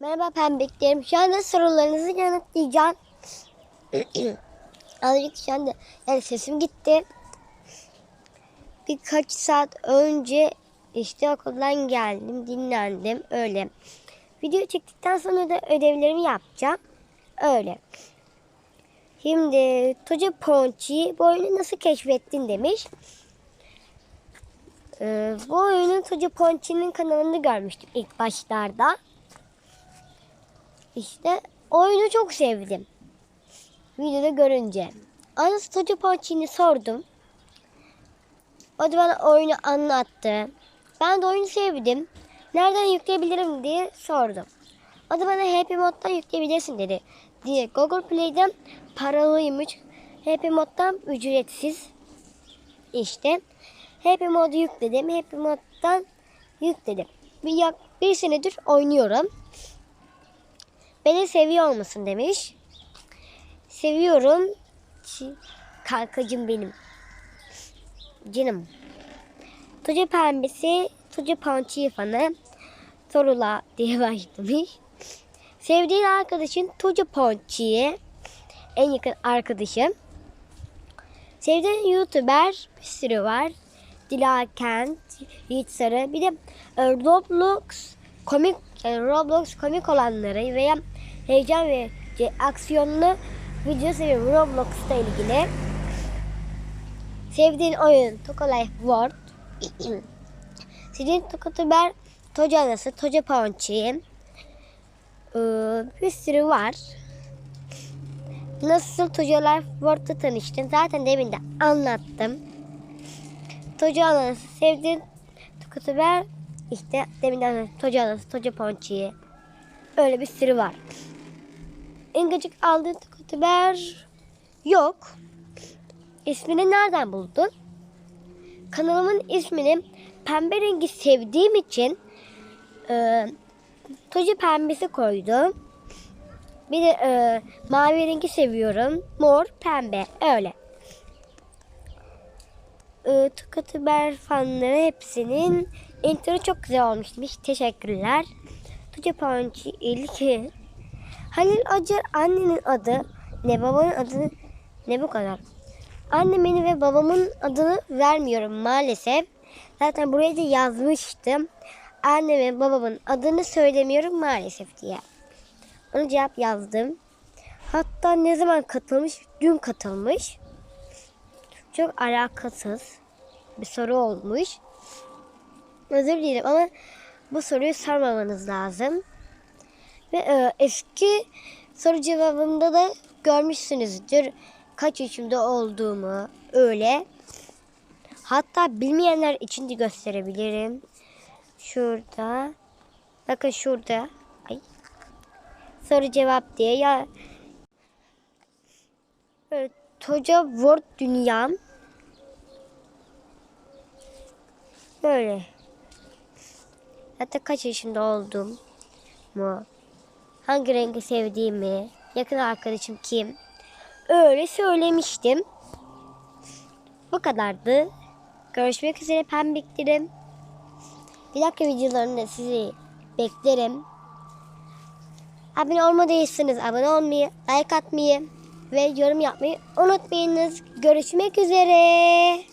Merhaba pembiklerim. Şu anda sorularınızı yanıtlayacağım. Azıcık şu anda yani sesim gitti. Birkaç saat önce işte okuldan geldim, dinlendim öyle. Video çektikten sonra da ödevlerimi yapacağım. Öyle. Şimdi Tuca Ponçi bu oyunu nasıl keşfettin demiş. Ee, bu oyunu Tuca Ponçi'nin kanalında görmüştüm ilk başlarda. İşte oyunu çok sevdim. Videoda görünce. Tuca Ponçi'ni sordum. O da bana oyunu anlattı. Ben de oyunu sevdim. Nereden yükleyebilirim diye sordum. O da bana Happy Mod'dan yükleyebilirsin dedi. Diye Google Play'den paralıymış. Happy Mod'dan ücretsiz. İşte Happy Mod'u yükledim. Happy Mod'dan yükledim. Bir, yak, bir senedir oynuyorum. Beni seviyor musun demiş. Seviyorum. Kankacım benim. Canım. Tucu pembesi, tucu ponçiyi fanı. Sorula diye başlamış. Sevdiğin arkadaşın tucu ponçiyi. En yakın arkadaşım. Sevdiğin YouTuber bir sürü var. Dila Kent, Yiğit Sarı. Bir de Roblox komik yani Roblox komik olanları veya heyecan ve aksiyonlu video seviyorum Roblox'ta ilgili. Sevdiğin oyun Toka Life World. Sevdiğin Tokatuber Toca Anası, Toca Ponçi. Ee, bir sürü var. Nasıl Toca Life World'da tanıştın? Zaten demin de anlattım. Toca Anası, sevdiğin Tokatuber işte demin de anlattım. Toca Anası, Toca Ponçi. Öyle bir sürü var. Gıcık aldığın Tokatuber yok. İsmini nereden buldun? Kanalımın ismini pembe rengi sevdiğim için e, Toji pembesi koydum. Bir de e, mavi rengi seviyorum. Mor, pembe. Öyle. E, Tukatuber fanları hepsinin intro çok güzel olmuş demiş. Teşekkürler. Tuca Pançı ilki. Halil Acar annenin adı ne babanın adı ne bu kadar. Annemin ve babamın adını vermiyorum maalesef. Zaten buraya da yazmıştım. Anne ve babamın adını söylemiyorum maalesef diye. Ona cevap yazdım. Hatta ne zaman katılmış? Dün katılmış. Çok alakasız bir soru olmuş. Özür dilerim ama bu soruyu sormamanız lazım. Ve e, eski soru cevabımda da görmüşsünüzdür kaç yaşımda olduğumu öyle. Hatta bilmeyenler için de gösterebilirim. Şurada. Bakın şurada. Ay. Soru cevap diye ya. Böyle Toca World Dünyam. Böyle. Hatta kaç yaşında oldum mu? Hangi rengi sevdiğimi, yakın arkadaşım kim? Öyle söylemiştim. Bu kadardı. Görüşmek üzere pembiklerim. Bir dakika videolarında sizi beklerim. Abone olmadıysanız abone olmayı, like atmayı ve yorum yapmayı unutmayınız. Görüşmek üzere.